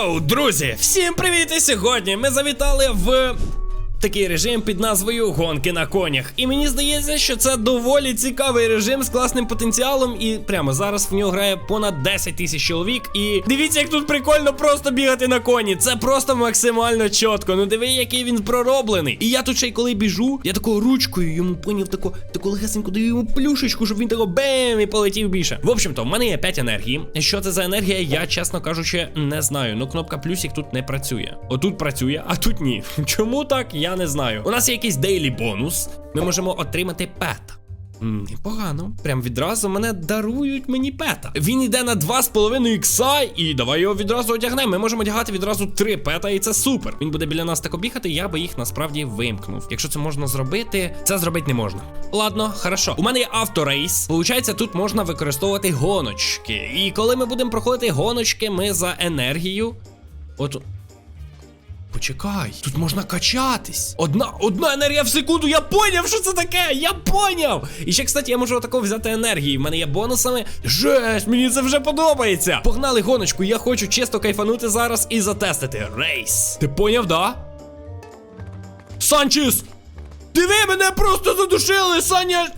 Йоу, друзі! Всім привіт! І сьогодні ми завітали в такий режим під назвою Гонки на конях. І мені здається, що це доволі цікавий режим з класним потенціалом. І прямо зараз в нього грає понад 10 тисяч чоловік. І дивіться, як тут прикольно просто бігати на коні. Це просто максимально чітко. Ну диви, який він пророблений. І я тут ще й коли біжу, я такою ручкою йому поняв таку, таку легесеньку даю йому плюшечку, щоб він тако бем і полетів більше. В общем-то, в мене є 5 енергії. Що це за енергія, я чесно кажучи, не знаю. Ну кнопка плюсик тут не працює. Отут працює, а тут ні. Чому так? Я не знаю. У нас є якийсь дейлі бонус. Ми можемо отримати пета. Непогано. Прям відразу мене дарують мені пета. Він йде на 2,5 ікса, і давай його відразу одягнемо. Ми можемо одягати відразу 3 пета, і це супер. Він буде біля нас так обігати, я би їх насправді вимкнув. Якщо це можна зробити, це зробити не можна. Ладно, хорошо. У мене є авторейс. Получається, тут можна використовувати гоночки. І коли ми будемо проходити гоночки, ми за енергію. От Почекай, тут можна качатись. Одна одна енергія в секунду. Я поняв, що це таке. Я поняв. І ще, кстати, я можу отако взяти енергії. В мене є бонусами. Жесть, мені це вже подобається. Погнали гоночку. Я хочу чисто кайфанути зараз і затестити. Рейс. Ти поняв, да? Санчес! Диви, мене просто задушили, Саня!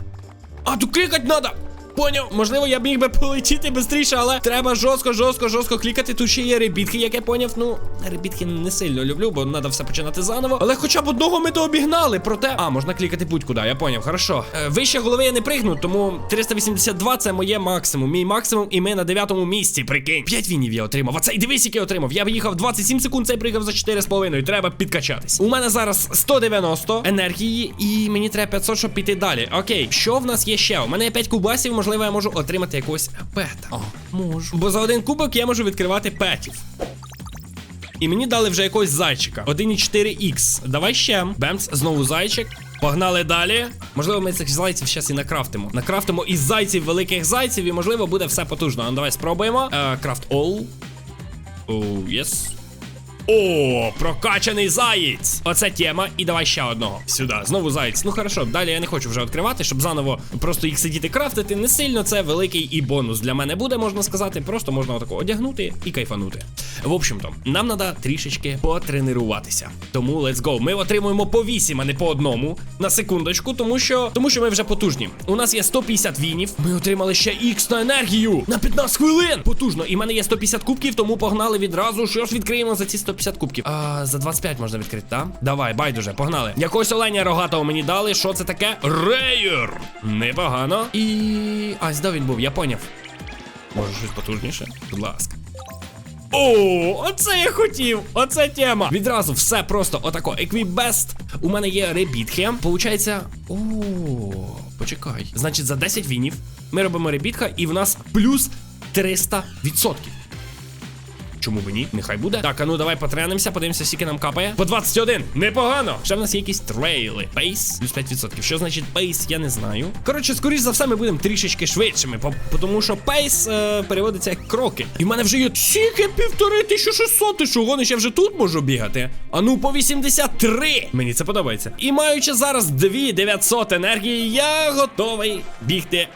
А тут клікать надо. Поняв, можливо, я міг би полетіти швидше, але треба жорстко, жорстко, жорстко клікати. Тут ще є ребітки, як я поняв. Ну, ребітки не сильно люблю, бо треба все починати заново. Але хоча б одного ми то обігнали. Проте. А, можна клікати будь-куди, я поняв, хорошо. Е, вище голови я не пригну, тому 382 це моє максимум. Мій максимум, і ми на дев'ятому місці. Прикинь. 5 вінів я отримав. А цей дивись, який отримав. Я виїхав 27 секунд, цей пригав за 4,5. Треба підкачатись. У мене зараз 190 енергії, і мені треба 500, щоб піти далі. Окей, що в нас є ще? У мене 5 кубасів, можливо, я можу отримати якогось пета. О, можу. Бо за один кубок я можу відкривати петів. І мені дали вже якогось зайчика. 1,4х. Давай ще. Бемц, знову зайчик. Погнали далі. Можливо, ми цих зайців зараз і накрафтимо. Накрафтимо із зайців великих зайців, і можливо буде все потужно. Ну, давай спробуємо. Е, Крафт all. Оу, єс. О, прокачаний заєць! Оце тема. І давай ще одного. Сюди. Знову заєць. Ну хорошо, далі я не хочу вже відкривати, щоб заново просто їх сидіти крафтити. Не сильно це великий і бонус для мене буде, можна сказати. Просто можна отако одягнути і кайфанути. В общем-то, нам треба трішечки потренуватися. Тому let's go. Ми отримуємо по 8, а не по одному. На секундочку, тому що тому що ми вже потужні. У нас є 150 вінів. Ми отримали ще X на енергію на 15 хвилин. Потужно. І в мене є 150 кубків, тому погнали відразу. Що ж відкриємо за ці 150 кубків? А, за 25 можна відкрити, так? Давай, байдуже, погнали. Якогось оленя рогатого мені дали. Що це таке? Рейер! Непогано. І. А, де він був, я поняв. Може, щось потужніше? Будь ласка. О, оце я хотів! Оце тема! Відразу все просто отако. Еквібест. У мене є ребітхи. Получається. О, почекай. Значить, за 10 вінів ми робимо ребітха, і в нас плюс 300%. Чому б ні? Нехай буде. Так, а ну давай потренимося, подивимося, скільки нам капає. По 21. Непогано. Ще в нас є якісь трейли. Пейс, плюс 5%. Що значить пейс, я не знаю. Коротше, скоріш за все, ми будемо трішечки швидшими, тому що пейс е, переводиться як кроки. І в мене вже є тільки півтори 1600. Ти що, гониш, я вже тут можу бігати? А ну по 83. Мені це подобається. І маючи зараз 2900 енергії, я готовий бігти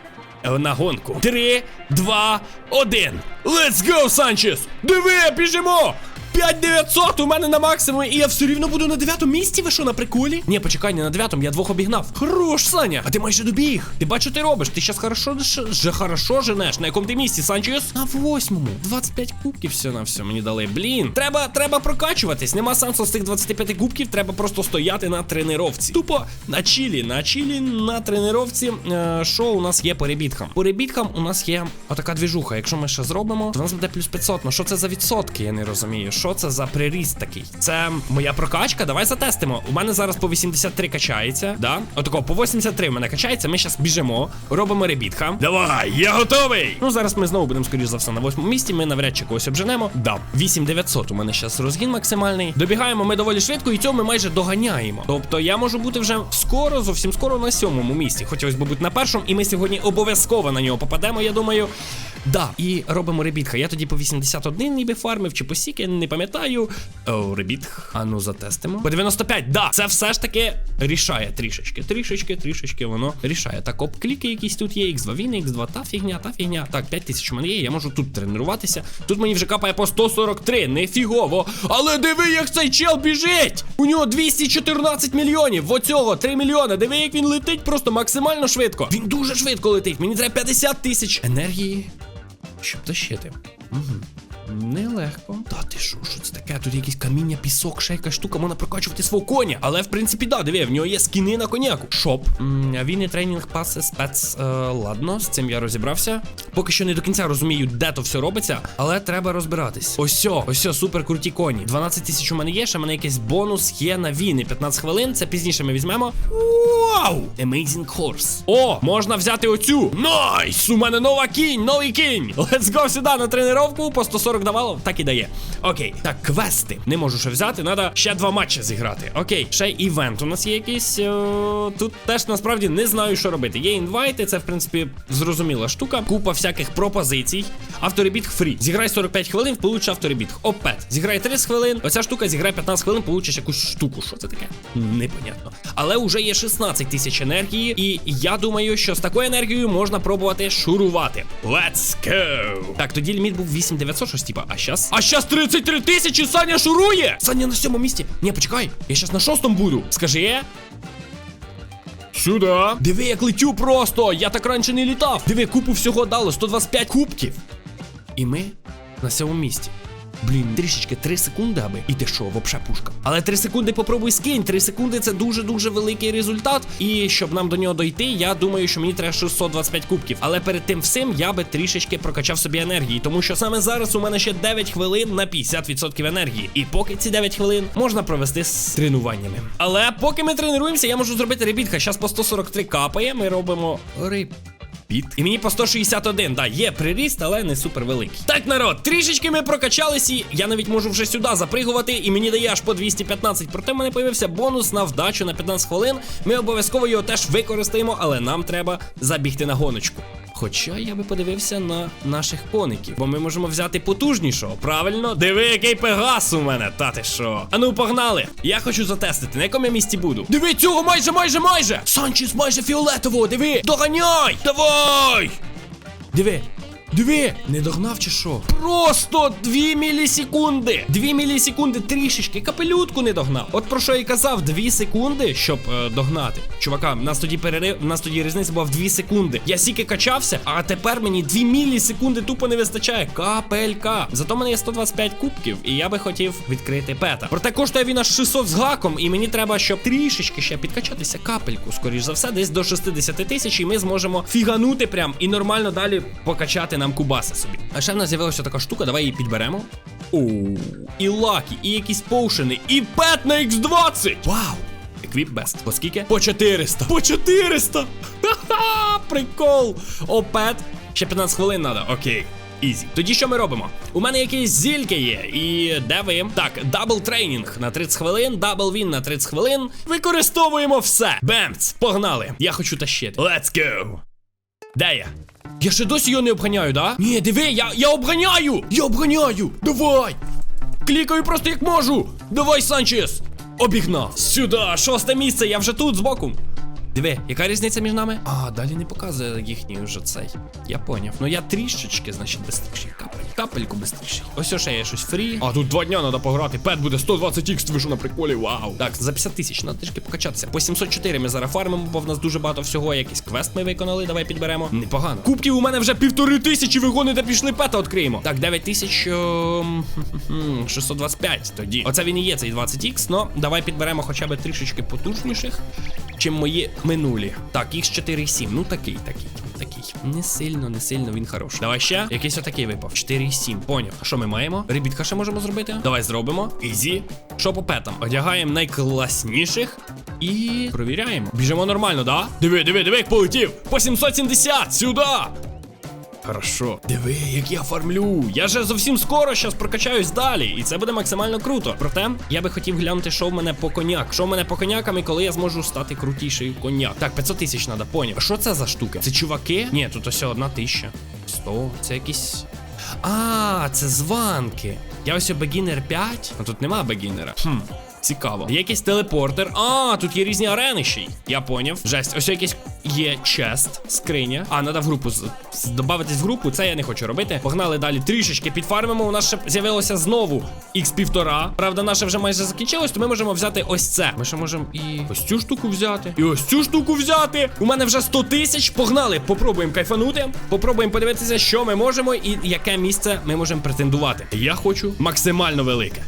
на гонку. Три, два, один. Let's go, Санчес! Диви, біжимо! 5900 у мене на максимумі, і я все рівно буду на дев'ятому місці. Ви що, на приколі? Ні, почекай, не на дев'ятому, я двох обігнав. Хорош, Саня! А ти майже добіг. Ти що ти робиш? Ти щас хорошо же хорошо женеш. На якому ти місці, Санчес? На восьмому. 25 кубків все на все мені дали. Блін. Треба, треба прокачуватись. Нема сенсу з тих 25 кубків, треба просто стояти на тренировці. Тупо на чілі, на чілі, на тренировці. Е, що у нас є по ребіткам? По ребіткам у нас є отака двіжуха. Якщо ми ще зробимо, то у нас буде плюс 500. Ну що це за відсотки? Я не розумію. Що це за приріст такий? Це моя прокачка. Давай затестимо. У мене зараз по 83 качається. Да? Отако, по 83 в мене качається. Ми зараз біжимо, робимо ребітха. Давай, я готовий! Ну зараз ми знову будемо, скоріш за все, на восьмому місці. Ми навряд чи когось обженемо. Да, 8900 у мене зараз розгін максимальний. Добігаємо ми доволі швидко, і цього ми майже доганяємо. Тобто я можу бути вже скоро, зовсім скоро на сьомому місці. Хотілося б бути на першому, і ми сьогодні обов'язково на нього попадемо, я думаю. Да, і робимо ребітха. Я тоді по 81 ніби фармив, чи по сіки, не пам'ятаю. О, ребіт. А ну затестимо. По 95, да, це все ж таки рішає трішечки. Трішечки, трішечки воно рішає. Так, обкліки якісь тут є, X2 він, X2, та фігня, та фігня. Так, 5000 у мене є, я можу тут тренуватися. Тут мені вже капає по 143, нефігово. Але диви, як цей чел біжить! У нього 214 мільйонів. Оцього 3 мільйони. Диви, як він летить просто максимально швидко. Він дуже швидко летить. Мені треба 50 тисяч енергії, щоб тащити. Угу. Нелегко. Та ти що, що це таке? Тут якісь каміння, пісок, ще якась штука, можна прокачувати свого коня. Але в принципі, да, диви, в нього є скіни на коняку. Шоп. Війни тренінг паси спец. Е, ладно, з цим я розібрався. Поки що не до кінця розумію, де то все робиться, але треба розбиратись. Ось, ось, супер круті коні. 12 тисяч у мене є, ще в мене якийсь бонус є на війни. 15 хвилин. Це пізніше ми візьмемо. Вау! Amazing horse. О, можна взяти оцю. Найс! У мене нова кінь, новий кінь. Let's go сюди на тренировку. По 140 давало, так і дає. Окей, так, квести. Не можу ще взяти, треба ще два матчі зіграти. Окей, ще івент у нас є якийсь. О, тут теж насправді не знаю, що робити. Є інвайти, це в принципі зрозуміла штука. Купа всяких пропозицій. Авторебіт фрі. Зіграй 45 хвилин, получиш авторебіт. Опет. Зіграй 30 хвилин. Оця штука зіграй 15 хвилин, получиш якусь штуку. Що це таке? Непонятно. Але вже є 16 тисяч енергії, і я думаю, що з такою енергією можна пробувати шурувати. Let's go! Так, тоді ліміт був 8900, щось типа. А сейчас? А щас 33 тисячі Саня шурує! Саня на сьомому місці. Ні, почекай, я щас на шостому буду. Скажи. Сюди. Диви, як летю просто. Я так раніше не літав. Диви, купу всього дали. 125 кубків. І ми на сьомому місці. Блін, трішечки 3 секунди, аби. І ти що, вообще пушка. Але 3 секунди попробуй скинь. 3 секунди це дуже-дуже великий результат. І щоб нам до нього дойти, я думаю, що мені треба 625 кубків. Але перед тим всім я би трішечки прокачав собі енергії, тому що саме зараз у мене ще 9 хвилин на 50% енергії. І поки ці 9 хвилин можна провести з тренуваннями. Але поки ми тренуємося, я можу зробити ребітка. Зараз по 143 капає. Ми робимо риб. Піт. І мені по 161, да, є приріст, але не супер великий. Так, народ, трішечки ми прокачались, і я навіть можу вже сюди запригувати, і мені дає аж по 215. Проте в мене появився бонус на вдачу на 15 хвилин. Ми обов'язково його теж використаємо, але нам треба забігти на гоночку. Хоча я би подивився на наших коників, бо ми можемо взяти потужнішого. Правильно? Диви, який пегас у мене, та ти що? Ану, погнали! Я хочу затестити, на якому я місці буду. Диви, цього майже, майже, майже! Санчес майже фіолетового, диви! Доганяй! Давай! Диви! Диви! Не догнав чи що? Просто 2 мілісекунди! 2 мілісекунди трішечки, капелютку не догнав. От про що я й казав, 2 секунди, щоб е, догнати. Чувака, в нас тоді перерив, в нас тоді різниця була в 2 секунди. Я стільки качався, а тепер мені 2 мілісекунди тупо не вистачає. Капелька. Зато в мене є 125 кубків, і я би хотів відкрити пета. Проте коштує він аж 600 з гаком, і мені треба, щоб трішечки ще підкачатися капельку. Скоріш за все, десь до 60 тисяч, і ми зможемо фіганути прям і нормально далі покачати нам кубаси собі. А ще в нас з'явилася така штука, давай її підберемо. Оу, і лакі, і якісь поушени, і пет на X20! Вау! Еквіп бест. По скільки? По 400. По 400! Ха-ха! Прикол! О, пет. Ще 15 хвилин треба. Окей. Ізі. Тоді що ми робимо? У мене якісь зільки є. І де ви? Так, дабл тренінг на 30 хвилин, дабл він на 30 хвилин. Використовуємо все. Бемц! Погнали! Я хочу тащити. Let's go! Де я? Я ще досі його не обганяю, да? Ні, диви, я, я обганяю! Я обганяю! Давай! Клікаю просто як можу! Давай, Санчес! Обігнав! Сюди! Шосте місце, я вже тут збоку. Диви, яка різниця між нами? А, далі не показує їхній вже цей. Я поняв. Ну я трішечки, значить, бистріший. Капель. Капельку бистріший. Ось ще є щось фрі. А тут два дня треба пограти. Пет буде 120 х ви що на приколі. Вау. Так, за 50 тисяч, треба трішки покачатися. По 704 ми зараз фармимо, бо в нас дуже багато всього. Якийсь квест ми виконали. Давай підберемо. Непогано. Кубків у мене вже півтори тисячі. Ви гоните пішли пета відкриємо. Так, 9 тисяч. ем, 625 тоді. Оце він і є, цей 20х, но давай підберемо хоча б трішечки потужніших, чим мої минулі. Так, їх 4,7. Ну такий, такий. Такий. Не сильно, не сильно він хороший. Давай ще. Якийсь отакий випав. 4,7. Поняв. Що ми маємо? Ребітка ще можемо зробити? Давай зробимо. Ізі. Що по петам? Одягаємо найкласніших. І провіряємо. Біжимо нормально, да? Диви, диви, диви, як полетів. По 770! Сюди! Хорошо. Диви, як я фармлю. Я же зовсім скоро щас прокачаюсь далі, і це буде максимально круто. Проте я би хотів глянути, що в мене по коняк. Що в мене по конякам і коли я зможу стати крутіший коняк. Так, 500 тисяч треба, поняв. А що це за штуки? Це чуваки? Ні, тут ось одна тисяча. 100. Це якісь. А, це званки. Я ось Beginner 5. А тут нема бегінера. Хм. Цікаво. Якийсь телепортер. А, тут є різні арени ще й. Я поняв. Жесть, ось якийсь є чест, скриня. А, треба в групу з- в групу. Це я не хочу робити. Погнали далі. Трішечки підфармимо. У нас ще з'явилося знову x півтора. Правда, наше вже майже закінчилось, то ми можемо взяти ось це. Ми ще можемо і ось цю штуку взяти. І ось цю штуку взяти. У мене вже 100 тисяч. Погнали. Попробуємо кайфанути. Попробуємо подивитися, що ми можемо і яке місце ми можемо претендувати. Я хочу максимально велике.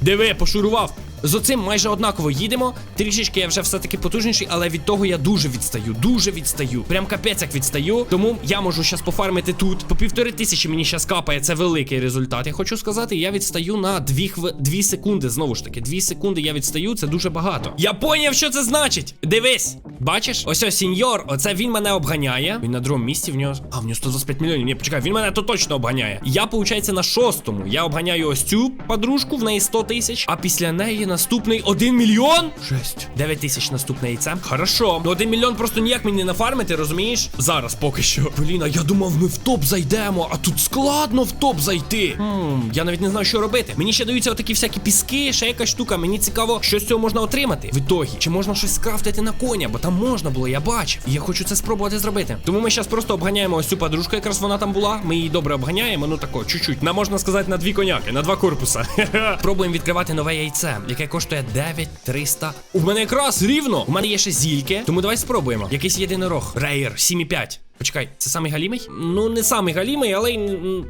Диви, пошурував. З оцим майже однаково їдемо. Трішечки я вже все-таки потужніший, але від того я дуже відстаю, дуже відстаю. Прям капець як відстаю. Тому я можу зараз пофармити тут. По півтори тисячі мені зараз капає. Це великий результат. Я хочу сказати, я відстаю на 2 хв... 2 секунди. Знову ж таки, 2 секунди я відстаю, це дуже багато. Я поняв, що це значить. Дивись, бачиш? Ось ось сеньор. Оце він мене обганяє. Він на другому місці в нього. А, в нього 125 мільйонів. Ні, почекай, він мене то точно обганяє. Я, виходить, на шостому. Я обганяю ось цю подружку, в неї 100 тисяч, а після неї наступний 1 мільйон. Жесть. 9 тисяч наступне яйце. Хорошо. Ну 1 мільйон просто ніяк мені не нафармити, розумієш? Зараз поки що. Блін, а я думав, ми в топ зайдемо, а тут складно в топ зайти. Хм, я навіть не знаю, що робити. Мені ще даються отакі всякі піски, ще якась штука. Мені цікаво, що з цього можна отримати в ітогі. Чи можна щось скрафтити на коня, бо там можна було, я бачив. І я хочу це спробувати зробити. Тому ми зараз просто обганяємо ось цю подружку, якраз вона там була. Ми її добре обганяємо, ну тако, чуть-чуть. На можна сказати на дві коняки, на два корпуса. Пробуємо відкривати нове яйце, яке коштує 9300. У мене якраз рівно. У мене є ще зільки, тому давай спробуємо. Якийсь єдинорог. Рейер 7,5. Почекай, це самий галімий? Ну, не самий галімий, але й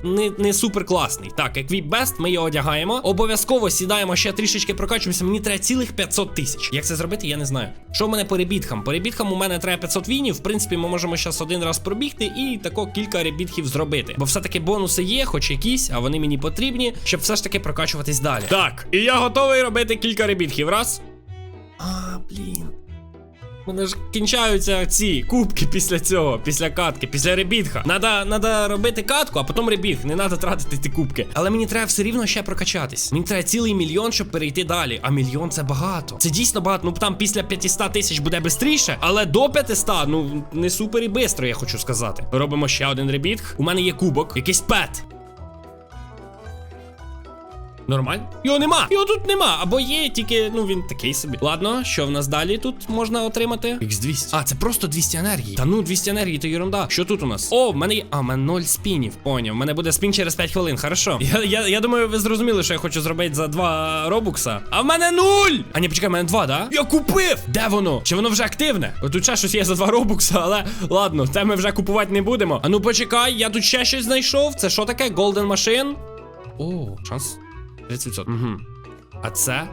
не, не супер класний. Так, як Best, ми його одягаємо. Обов'язково сідаємо ще трішечки прокачуємося. Мені треба цілих 500 тисяч. Як це зробити, я не знаю. Що в мене по ребіткам? По ребіткам у мене треба 500 вінів. В принципі, ми можемо зараз один раз пробігти і тако кілька ребітків зробити. Бо все-таки бонуси є, хоч якісь, а вони мені потрібні, щоб все ж таки прокачуватись далі. Так, і я готовий робити кілька ребітків. Раз. А, блін. У мене ж кінчаються ці кубки після цього, після катки, після ребітха. Надо, надо робити катку, а потім ребіг. Не треба тратити ті кубки. Але мені треба все рівно ще прокачатись. Мені треба цілий мільйон, щоб перейти далі. А мільйон це багато. Це дійсно багато. Ну там після 500 тисяч буде швидше, але до 500, ну не супер і бистро, я хочу сказати. Робимо ще один ребітг. У мене є кубок, якийсь пет. Нормально? Його нема. Його тут нема. Або є, тільки ну він такий собі. Ладно, що в нас далі тут можна отримати? X200. А, це просто 200 енергії. Та ну 200 енергії, то єрунда. Що тут у нас? О, в мене є. А, в мене 0 спінів. Поняв. В мене буде спін через 5 хвилин. Хорошо. Я, я, я думаю, ви зрозуміли, що я хочу зробити за 2 робукса. А в мене 0! А ні, почекай, в мене 2, да? Я купив! Де воно? Чи воно вже активне? От тут ще щось є за 2 робукса, але ладно, це ми вже купувати не будемо. А ну почекай, я тут ще щось знайшов. Це що таке? Golden Machine? О, шанс 30%. Угу. А це.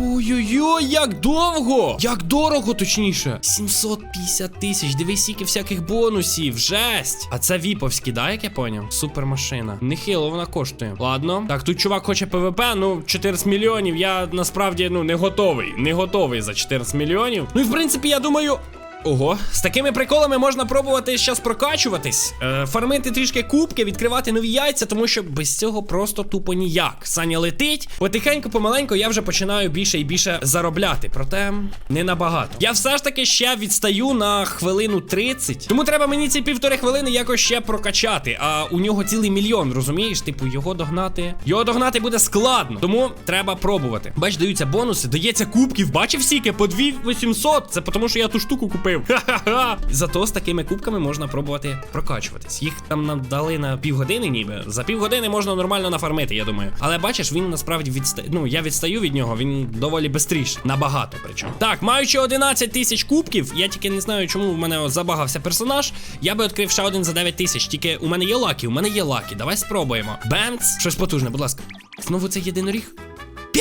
Ой-ой-ой, як довго! Як дорого, точніше. 750 тисяч. Дивись, скільки всяких бонусів. Жесть. А це віповський, да, як я поняв? Супермашина. Нехило вона коштує. Ладно. Так, тут чувак хоче ПВП, ну, 14 мільйонів. Я насправді ну не готовий. Не готовий за 14 мільйонів. Ну і в принципі, я думаю. Ого, з такими приколами можна пробувати зараз прокачуватись, е, фармити трішки кубки, відкривати нові яйця, тому що без цього просто тупо ніяк. Саня летить. Потихеньку, помаленьку я вже починаю більше і більше заробляти. Проте не набагато. Я все ж таки ще відстаю на хвилину 30. Тому треба мені ці півтори хвилини якось ще прокачати. А у нього цілий мільйон, розумієш? Типу, його догнати. Його догнати буде складно. Тому треба пробувати. Бач, даються бонуси, дається кубків. Бачив сіки по 2800. Це тому, що я ту штуку купив. Ха-ха-ха. Зато з такими кубками можна пробувати прокачуватись. Їх там нам дали на півгодини, ніби. За півгодини можна нормально нафармити, я думаю. Але бачиш, він насправді відстає. Ну, я відстаю від нього, він доволі бистріше. Набагато причому. Так, маючи 11 тисяч кубків, я тільки не знаю, чому в мене забагався персонаж. Я би відкрив ще один за 9 тисяч. Тільки у мене є лакі, у мене є лакі. Давай спробуємо. Бемц. Щось потужне, будь ласка. Знову цей єдиноріг.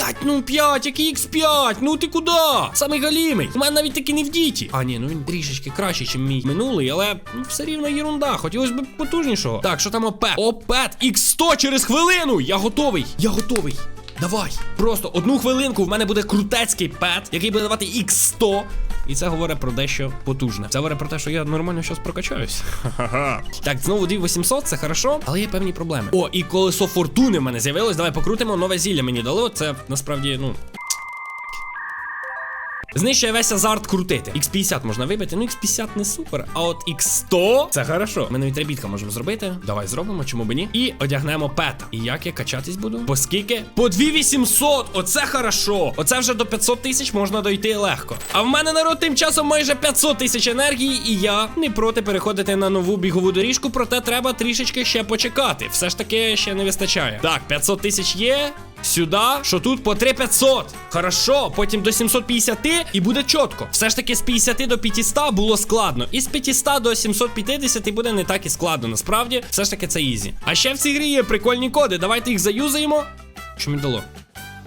5, ну 5, який X5, ну ти куди? Самий галімий. У мене навіть таки не в діті. А ні, ну він трішечки краще, ніж мій минулий, але ну, все рівно єрунда. Хотілося б потужнішого. Так, що там ОПЕТ? ОПЕТ X100 через хвилину. Я готовий. Я готовий. Давай. Просто одну хвилинку в мене буде крутецький пет, який буде давати X100. І це говорить про дещо потужне. Це говорить про те, що я нормально щось прокачаюсь. Ха-ха-ха. Так, знову 2800, це хорошо, але є певні проблеми. О, і колесо фортуни в мене з'явилось. Давай покрутимо нове зілля мені дало. Це насправді, ну. Знищує весь азарт крутити. X50 можна вибити, ну X50 не супер. А от X100 це хорошо. Ми навіть ребітка можемо зробити. Давай зробимо, чому б ні. І одягнемо пета. І як я качатись буду? По скільки? По 2800! Оце хорошо. Оце вже до 500 тисяч можна дойти легко. А в мене народ тим часом майже 500 тисяч енергії, і я не проти переходити на нову бігову доріжку, проте треба трішечки ще почекати. Все ж таки ще не вистачає. Так, 500 тисяч є. Сюди, що тут по 3500. Хорошо, потім до 750 і буде чітко. Все ж таки з 50 до 500 було складно. І з 500 до 750 буде не так і складно. Насправді, все ж таки це ізі. А ще в цій грі є прикольні коди. Давайте їх заюзаємо. Що мені дало?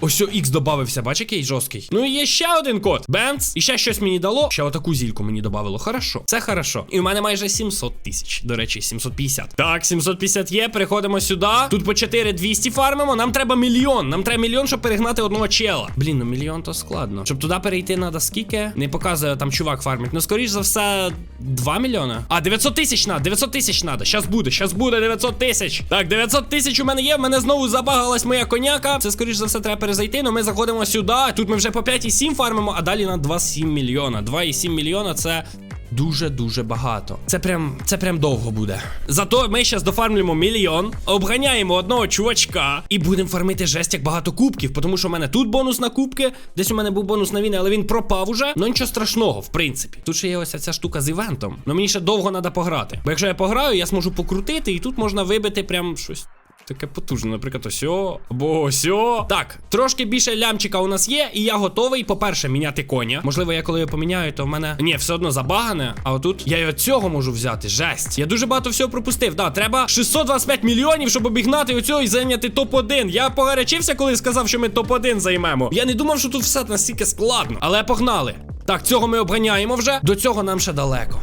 Ось X додався, бач, який жорсткий. Ну і є ще один код. Бемц. І ще щось мені дало. Ще отаку зільку мені додавало. Хорошо. Це хорошо. І у мене майже 700 тисяч. До речі, 750. Так, 750 є. Переходимо сюди. Тут по 4200 фармимо. Нам треба мільйон. Нам треба мільйон, щоб перегнати одного чела. Блін, ну мільйон то складно. Щоб туди перейти треба скільки? Не показує там чувак фармить. Ну, скоріш за все, 2 мільйона. А, 900 тисяч надо. 900 тисяч надо. Щас буде, щас буде 900 тисяч. Так, 900 тисяч у мене є. В мене знову забагалась моя коняка. Це скоріш за все треба перезайти. Ну ми заходимо сюди. Тут ми вже по 5,7 фармимо, а далі на 2,7 мільйона. 2,7 мільйона це. Дуже-дуже багато. Це прям це прям довго буде. Зато ми зараз дофармлюємо мільйон, обганяємо одного чувачка і будемо фармити жесть як багато кубків. Тому що в мене тут бонус на кубки. Десь у мене був бонус на війни, але він пропав уже. Ну нічого страшного, в принципі. Тут ще є ось ця штука з івентом. Ну мені ще довго треба пограти. Бо якщо я пограю, я зможу покрутити, і тут можна вибити прям щось. Таке потужне, наприклад, осьо або осьо. Так, трошки більше лямчика у нас є, і я готовий, по-перше, міняти коня. Можливо, я коли його поміняю, то в мене. Ні, все одно забагане. А отут я й от цього можу взяти. Жесть. Я дуже багато всього пропустив. Да, треба 625 мільйонів, щоб обігнати оцього і зайняти топ-1. Я погарячився, коли сказав, що ми топ-1 займемо. Я не думав, що тут все настільки складно. Але погнали. Так, цього ми обганяємо вже. До цього нам ще далеко.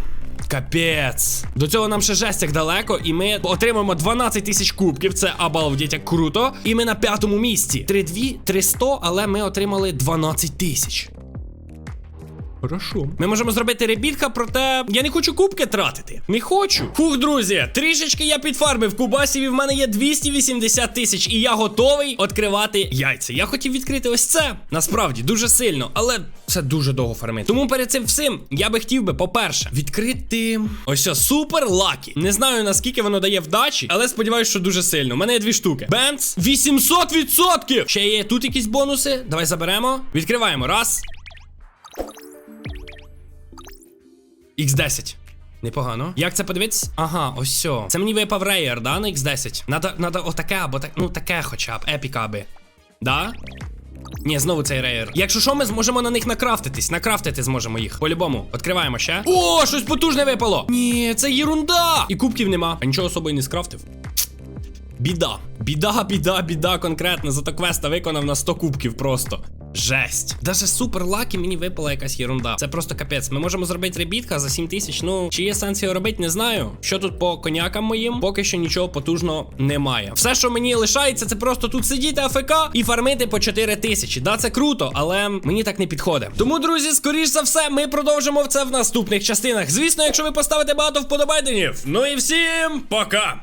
Капець. До цього нам ще жесть як далеко, і ми отримаємо 12 тисяч кубків. Це обалдеть як круто. І ми на п'ятому місці. 3-2, 300, але ми отримали 12 тисяч. Хорошо. Ми можемо зробити ребітка, проте я не хочу кубки тратити. Не хочу. Фух, друзі, трішечки я підфармив кубасів, і в мене є 280 тисяч, і я готовий відкривати яйця. Я хотів відкрити ось це. Насправді дуже сильно, але це дуже довго фармити. Тому перед цим всім я би хотів би, по-перше, відкрити ось це супер лакі. Не знаю наскільки воно дає вдачі, але сподіваюся, що дуже сильно. У мене є дві штуки. Бенц 800%! Ще є тут якісь бонуси. Давай заберемо. Відкриваємо. Раз. X10. Непогано. Як це подивитись? Ага, ось все. Це мені випав рейер, да, на X10. Надо, надо отаке, або так, ну таке хоча б, епіка би. Да? Ні, знову цей рейер. Якщо що, ми зможемо на них накрафтитись. Накрафтити зможемо їх. По-любому. Відкриваємо ще. О, щось потужне випало! Ні, це єрунда! І кубків нема. А нічого особо і не скрафтив. Біда. Біда, біда, біда конкретно. Зато квеста виконав на 100 кубків просто. Жесть. Даже супер лакі мені випала якась єрунда. Це просто капець. Ми можемо зробити ребітка за 7 тисяч. Ну, чи є сенс його робити, не знаю. Що тут по конякам моїм? Поки що нічого потужного немає. Все, що мені лишається, це просто тут сидіти АФК і фармити по 4 тисячі. Да, це круто, але мені так не підходить. Тому, друзі, скоріш за все, ми продовжимо це в наступних частинах. Звісно, якщо ви поставите багато вподобайденів. Ну і всім пока!